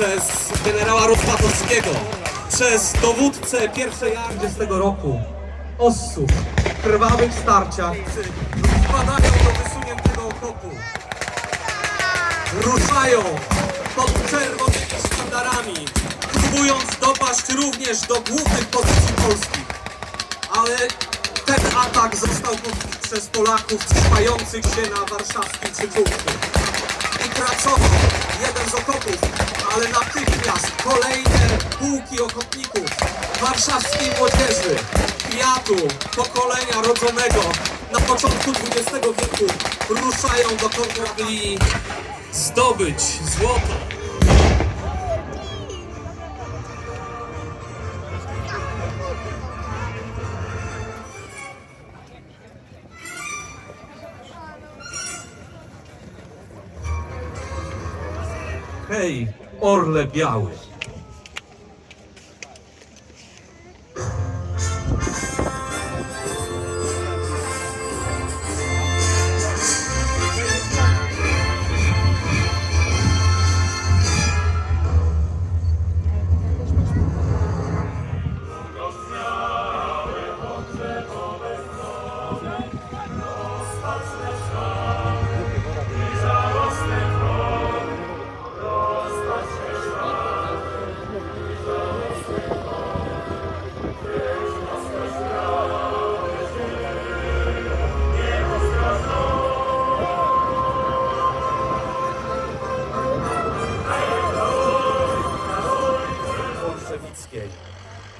przez generała Rozwadowskiego, przez dowódcę pierwszej armii z tego roku, Ossów, w krwawych starciach, wpadają do wysuniętego okopu, ruszają pod czerwonymi sztandarami, próbując dopaść również do głównych pozycji polskich. Ale ten atak został podbity przez Polaków trzymających się na warszawskim przyczółku. Utracono jeden z okopów, ale natychmiast kolejne pułki okopników warszawskiej młodzieży, kwiatu, pokolenia rodzonego na początku XX wieku ruszają do kontrabli zdobyć złoto. Hej, orle biały.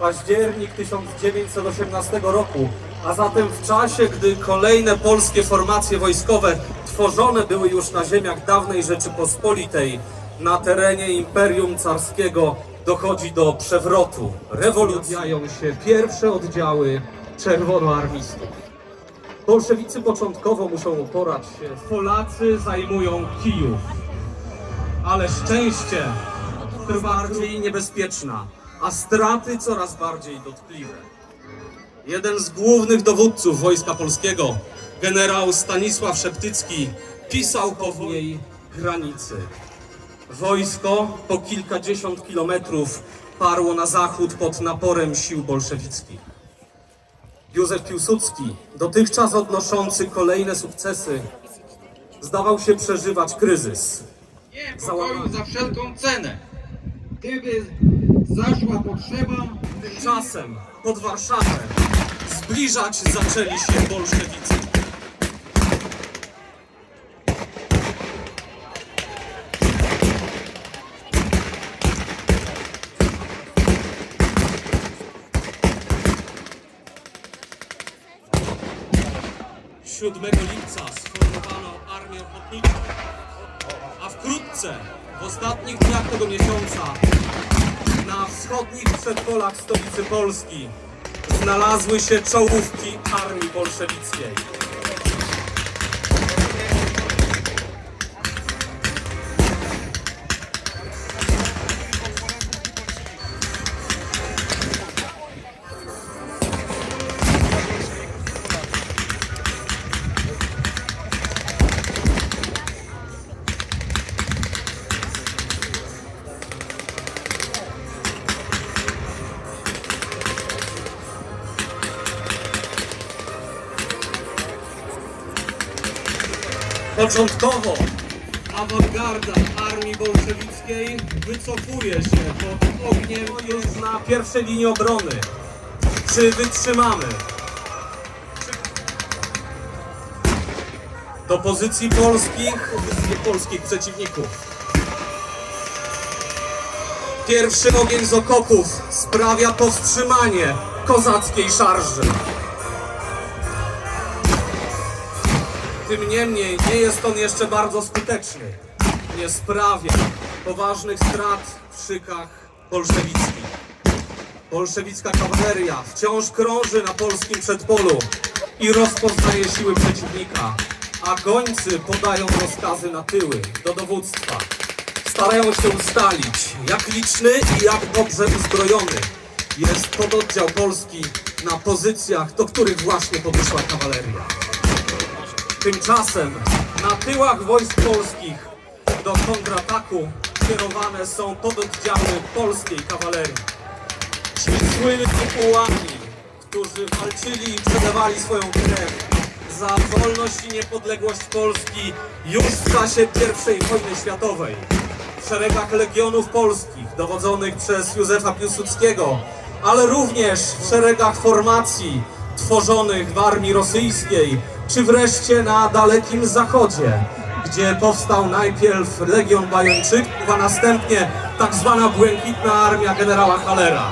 Październik 1918 roku, a zatem w czasie, gdy kolejne polskie formacje wojskowe tworzone były już na ziemiach dawnej Rzeczypospolitej, na terenie Imperium Carskiego dochodzi do przewrotu. Rewolucjają się pierwsze oddziały czerwonoarmistów. Bolszewicy początkowo muszą uporać się. Polacy zajmują Kijów. Ale szczęście trwa bardziej niebezpieczna, a straty coraz bardziej dotkliwe. Jeden z głównych dowódców Wojska Polskiego, generał Stanisław Szeptycki, pisał po jej granicy. Wojsko po kilkadziesiąt kilometrów parło na zachód pod naporem sił bolszewickich. Józef Piłsudski, dotychczas odnoszący kolejne sukcesy, zdawał się przeżywać kryzys. Nie pokoju za wszelką cenę. Gdyby zaszła potrzeba, Tymczasem pod Warszawę zbliżać zaczęli się bolszewicy. Siódmego lipca sformowano armię ochotniczą, a wkrótce, w ostatnich dniach tego miesiąca, wschodnich przedpolach stolicy Polski znalazły się czołówki armii bolszewickiej. Początkowo awangarda armii bolszewickiej wycofuje się pod ogniem już na pierwszej linii obrony. Czy wytrzymamy? Do pozycji polskich, polskich przeciwników. Pierwszy ogień z okopów sprawia powstrzymanie kozackiej szarży. Tym niemniej nie jest on jeszcze bardzo skuteczny. Nie sprawia poważnych strat w szykach bolszewickich. Bolszewicka kawaleria wciąż krąży na polskim przedpolu i rozpoznaje siły przeciwnika, a gońcy podają rozkazy na tyły do dowództwa. Starają się ustalić, jak liczny i jak dobrze uzbrojony jest pododdział polski na pozycjach, do których właśnie podeszła kawaleria. Tymczasem na tyłach wojsk polskich do kontrataku kierowane są pododdziały polskiej kawalerii. Ci słynni ułami, którzy walczyli i przelewali swoją krew za wolność i niepodległość Polski już w czasie I wojny światowej. W szeregach legionów polskich dowodzonych przez Józefa Piłsudskiego, ale również w szeregach formacji tworzonych w armii rosyjskiej, czy wreszcie na Dalekim Zachodzie, gdzie powstał najpierw Legion Bajończyków, a następnie tak zwana Błękitna Armia generała Halera.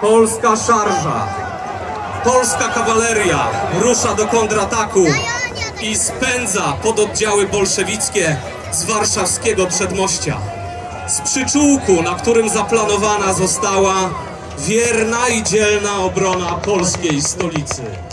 Polska szarża, polska kawaleria rusza do kontrataku i spędza pododdziały bolszewickie z warszawskiego przedmościa. Z przyczółku, na którym zaplanowana została wierna i dzielna obrona polskiej stolicy.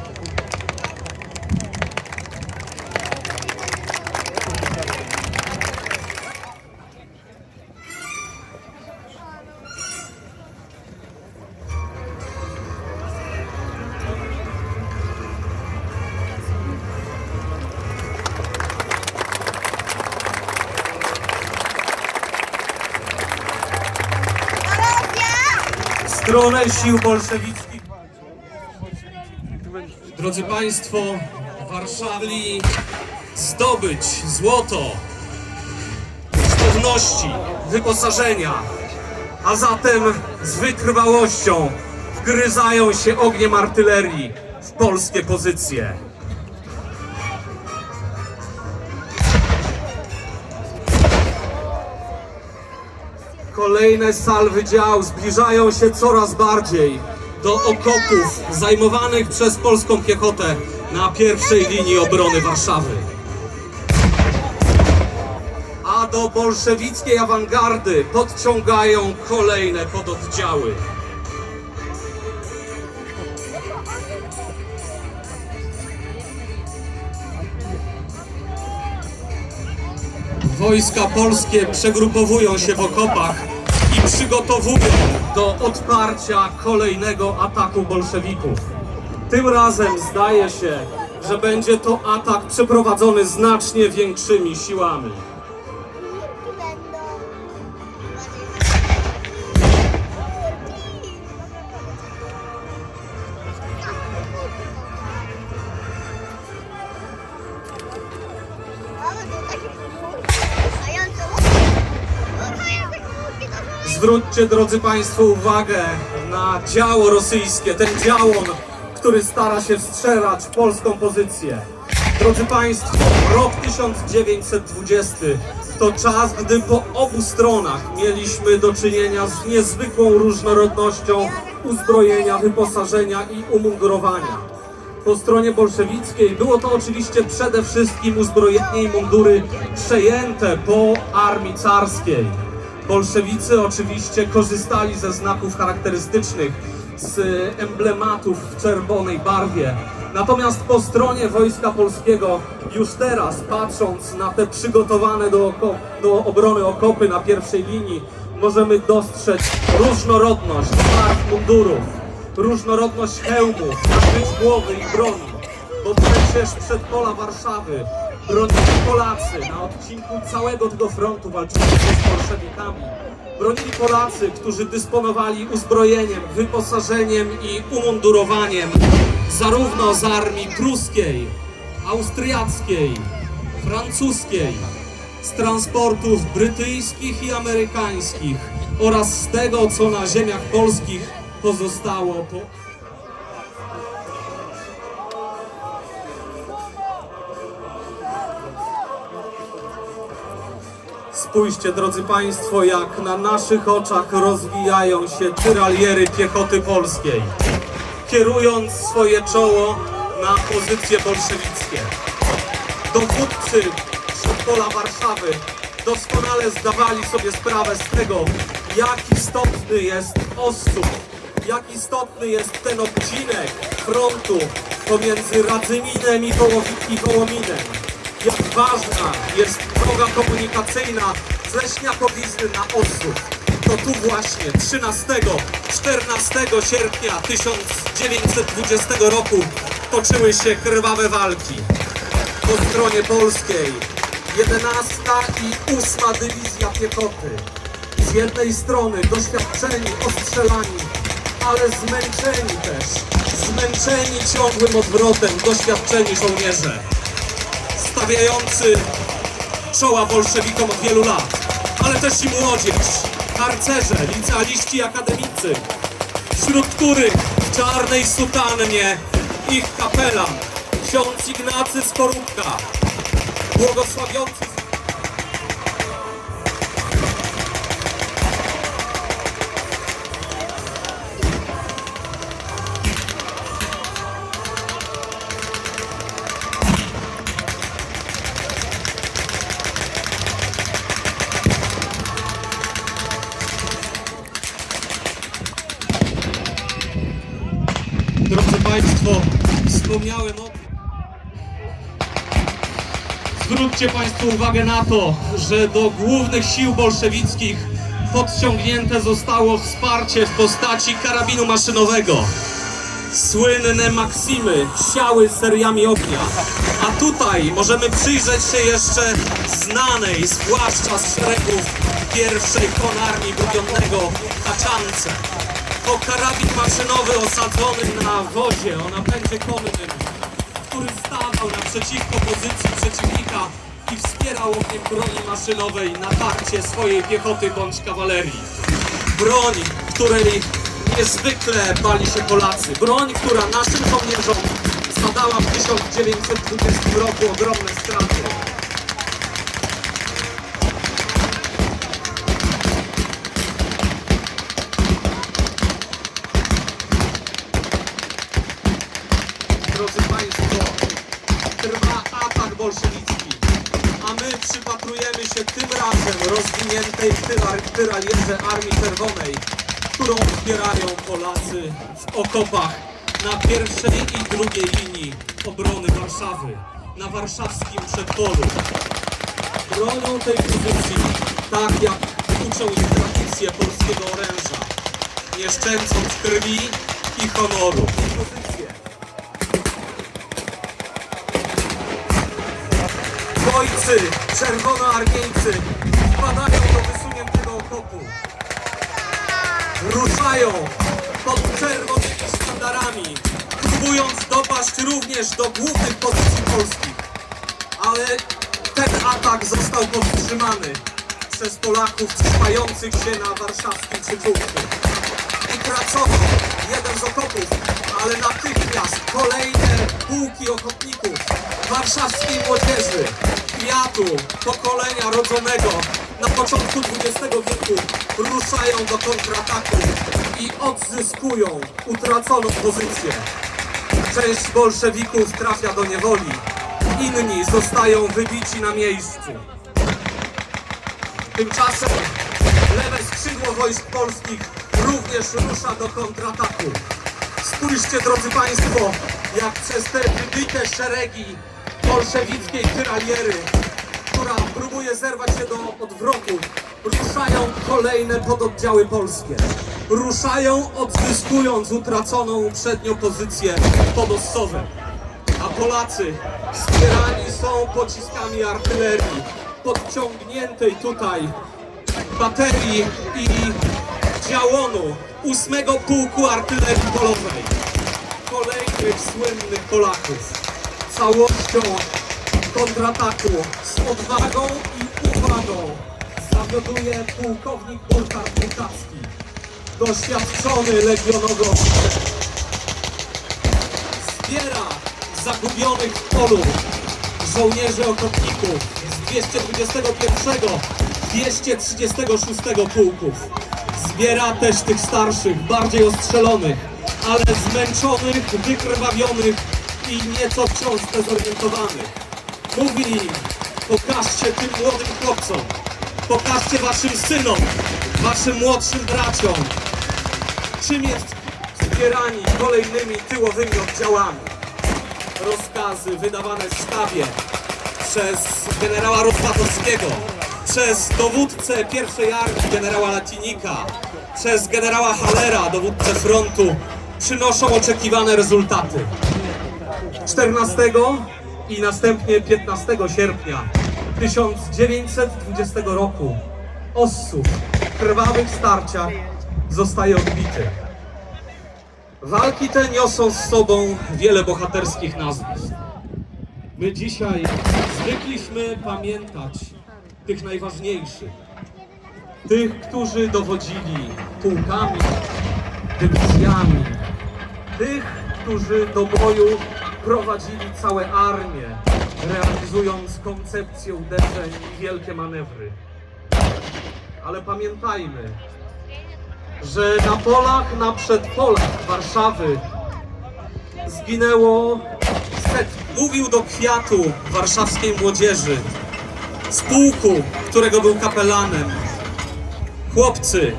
Stronę sił bolszewickich. Drodzy Państwo, Warszawli zdobyć złoto, kosztowności, wyposażenia, a zatem z wytrwałością wgryzają się ogniem artylerii w polskie pozycje. Kolejne salwy dział zbliżają się coraz bardziej do okopów zajmowanych przez polską piechotę na pierwszej linii obrony Warszawy. A do bolszewickiej awangardy podciągają kolejne pododdziały. Wojska polskie przegrupowują się w okopach przygotowują do odparcia kolejnego ataku bolszewików. Tym razem zdaje się, że będzie to atak przeprowadzony znacznie większymi siłami. Zwróćcie, drodzy Państwo, uwagę na działo rosyjskie, ten działon, który stara się wstrzelać polską pozycję. Drodzy Państwo, rok 1920 to czas, gdy po obu stronach mieliśmy do czynienia z niezwykłą różnorodnością uzbrojenia, wyposażenia i umundurowania. Po stronie bolszewickiej było to oczywiście przede wszystkim uzbrojenie i mundury przejęte po armii carskiej. Bolszewicy oczywiście korzystali ze znaków charakterystycznych, z emblematów w czerwonej barwie. Natomiast po stronie Wojska Polskiego, już teraz patrząc na te przygotowane do, do obrony okopy na pierwszej linii, możemy dostrzec różnorodność barw mundurów, różnorodność hełmów, nakryć głowy i broni. Bo przecież przed pola Warszawy bronili Polacy na odcinku całego tego frontu walczącego z bolszewikami. Bronili Polacy, którzy dysponowali uzbrojeniem, wyposażeniem i umundurowaniem zarówno z armii pruskiej, austriackiej, francuskiej, z transportów brytyjskich i amerykańskich oraz z tego, co na ziemiach polskich pozostało po Spójrzcie, drodzy Państwo, jak na naszych oczach rozwijają się tyraliery piechoty polskiej, kierując swoje czoło na pozycje bolszewickie. Dowódcy przedpola Warszawy doskonale zdawali sobie sprawę z tego, jak istotny jest osób, jak istotny jest ten odcinek frontu pomiędzy Radzyminem i Wołowi- i Wołominem jak ważna jest droga komunikacyjna z Leśniakowizny na Ossów. To tu właśnie 13-14 sierpnia 1920 roku toczyły się krwawe walki. Po stronie polskiej 11 i 8 Dywizja Piechoty. Z jednej strony doświadczeni, ostrzelani, ale zmęczeni też. Zmęczeni ciągłym odwrotem, doświadczeni żołnierze. Stawiający czoła bolszewikom od wielu lat, ale też i młodzież, harcerze, licealiści, akademicy, wśród których w czarnej sutannie ich kapelan, ksiądz Ignacy Skorupka, błogosławiący Zwróćcie Państwo uwagę na to, że do głównych sił bolszewickich podciągnięte zostało wsparcie w postaci karabinu maszynowego. Słynne Maksimy siały seriami ognia. A tutaj możemy przyjrzeć się jeszcze znanej, zwłaszcza z szeregów pierwszej konarmii brudionego Haczance. To karabin maszynowy osadzony na wozie o napędzie konnym, stawał naprzeciwko pozycji przeciwnika i wspierał ogniem broni maszynowej natarcie swojej piechoty bądź kawalerii. Broń, której niezwykle bali się Polacy. Broń, która naszym żołnierzom zadała w 1920 roku ogromne straty. Rozwiniętej w tyra- tyralierze Armii Czerwonej, którą wspierają Polacy w okopach na pierwszej i drugiej linii obrony Warszawy, na warszawskim przedpolu. Bronią tej pozycji, tak jak uczą ich tradycje polskiego oręża, nie szczędząc krwi i honoru. Ojcy, czerwonoarmieńcy wpadają do wysuniętego okopu. Ruszają pod czerwonymi sztandarami, próbując dopaść również do głównych pozycji polskich. Ale ten atak został powstrzymany przez Polaków trzymających się na warszawskim przyczółku. Utracono jeden z okopów, ale natychmiast kolejne pułki okopników warszawskiej młodzieży, kwiatu, pokolenia rodzonego na początku XX wieku ruszają do kontrataku i odzyskują utraconą pozycję. Część bolszewików trafia do niewoli, inni zostają wybici na miejscu. Tymczasem lewe skrzydło wojsk polskich również rusza do kontrataku. Spójrzcie, drodzy Państwo, jak przez te wybite szeregi bolszewickiej tyraliery, która próbuje zerwać się do odwrotu, ruszają kolejne pododdziały polskie. Ruszają, odzyskując utraconą uprzednio pozycję pod Ossowem. A Polacy wspierani są pociskami artylerii, podciągniętej tutaj baterii i działonu 8 Pułku Artylerii Polowej. Kolejnych słynnych Polaków. Całością kontrataku odwagą i uwagą zawioduje pułkownik Burkhard Bukacki. Doświadczony legionowo zbiera zagubionych w polu żołnierzy okopników z 221, 236 pułków. Zbiera też tych starszych, bardziej ostrzelonych, ale zmęczonych, wykrwawionych i nieco wciąż dezorientowanych. Mówi pokażcie tym młodym chłopcom, pokażcie waszym synom, waszym młodszym braciom, czym jest wspierani kolejnymi tyłowymi oddziałami. Rozkazy wydawane w sztabie przez generała Rozwadowskiego, przez dowódcę pierwszej armii generała Latinika, przez generała Hallera, dowódcę frontu, przynoszą oczekiwane rezultaty. 14 i następnie 15 sierpnia 1920 roku Ossów w krwawych starciach zostaje odbity. Walki te niosą z sobą wiele bohaterskich nazwisk. My dzisiaj zwykliśmy pamiętać tych najważniejszych. Tych, którzy dowodzili pułkami, dywizjami. Tych, którzy do boju prowadzili całe armie, realizując koncepcję uderzeń i wielkie manewry. Ale pamiętajmy, że na polach, na przedpolach Warszawy zginęło setki. Mówił do kwiatu warszawskiej młodzieży z pułku, którego był kapelanem. Chłopcy,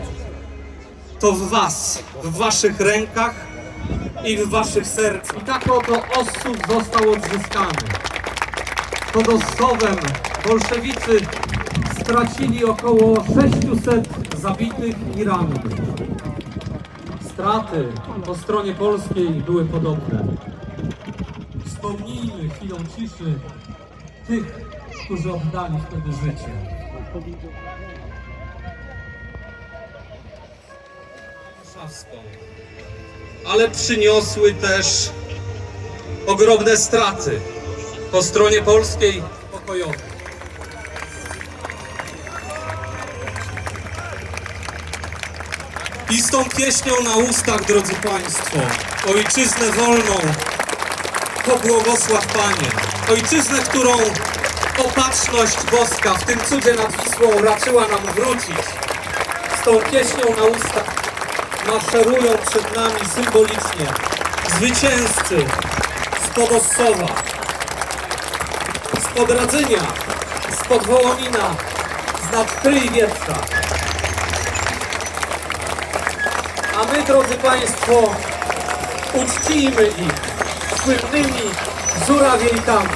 to w was, w waszych rękach i w waszych sercach. I tak oto Ossów został odzyskany. Pod Ossowem bolszewicy stracili około 600 zabitych i rannych. Straty po stronie polskiej były podobne. Wspomnijmy chwilą ciszy tych, którzy oddali wtedy życie. Warszawską. Ale przyniosły też ogromne straty po stronie polskiej pokojowej. I z tą pieśnią na ustach, drodzy Państwo, ojczyznę wolną, pobłogosław Panie. Ojczyznę, którą opatrzność boska w tym cudzie nad Wisłą raczyła nam wrócić. Z tą pieśnią na ustach maszerują przed nami symbolicznie zwycięzcy z Podossowa, z Podradzynia, z Podwołomina, z Nadkry i Wietrza. A my, drodzy Państwo, uczcijmy ich słynnymi żurawiejkami.